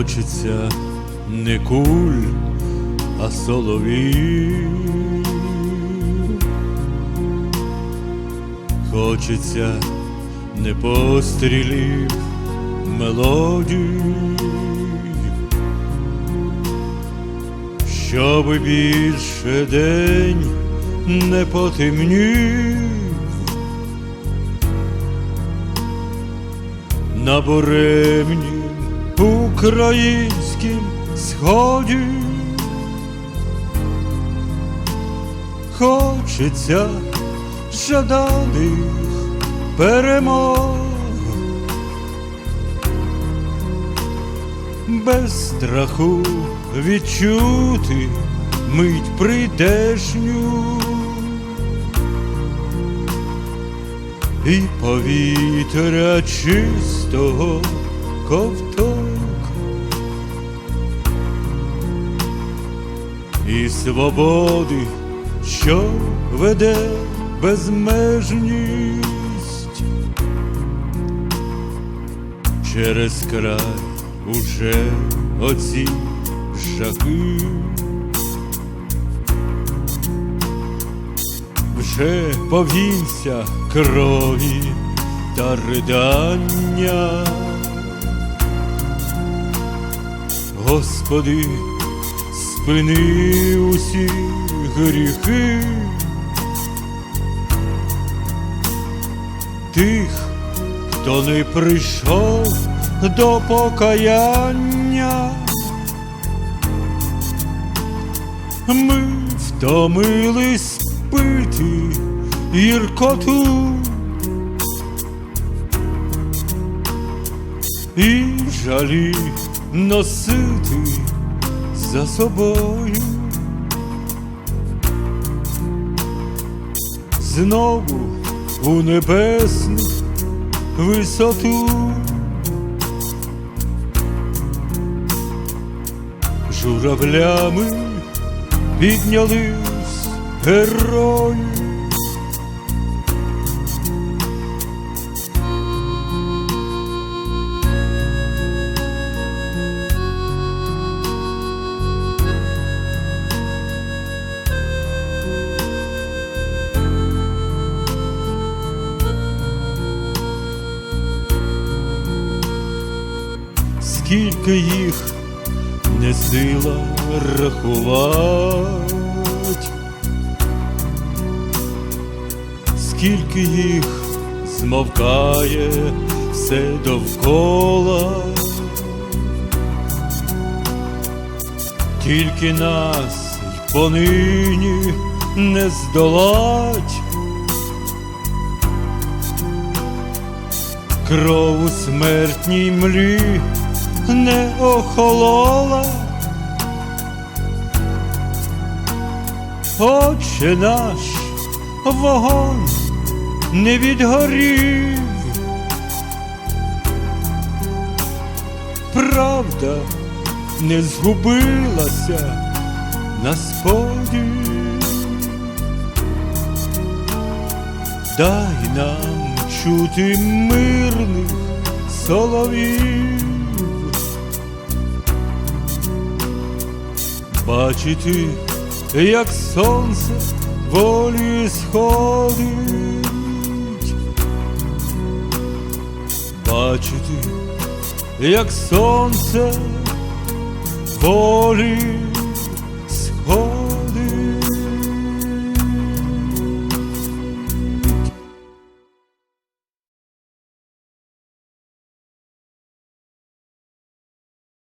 Хочеться не куль, а соловів. Хочеться не пострілів мелодій, щоб більше день не потемнів. на буремнім українськім сході. Хочеться жаданих перемог, без страху відчути мить прийдешню. і повітря чистого ковток, і свободи, що веде безмежність, через край уже оці жахи. вже повінця крові та ридання. Господи, спини усі гріхи тих, хто не прийшов до покаяння. Ми втомились пити гіркоту і жалі носити за собою. Знову у небесну висоту. Журавлями піднялись герої. Скільки їх не сила рахувати, скільки їх змовкає все довкола, тільки нас й понині не здолать. Кров у смертній млі не охолола. Отче наш вогонь не відгорів. Правда не згубилася на споді. Дай нам чути мирних соловів. Бачити, як сонце волі сходить, бачити, як сонце волі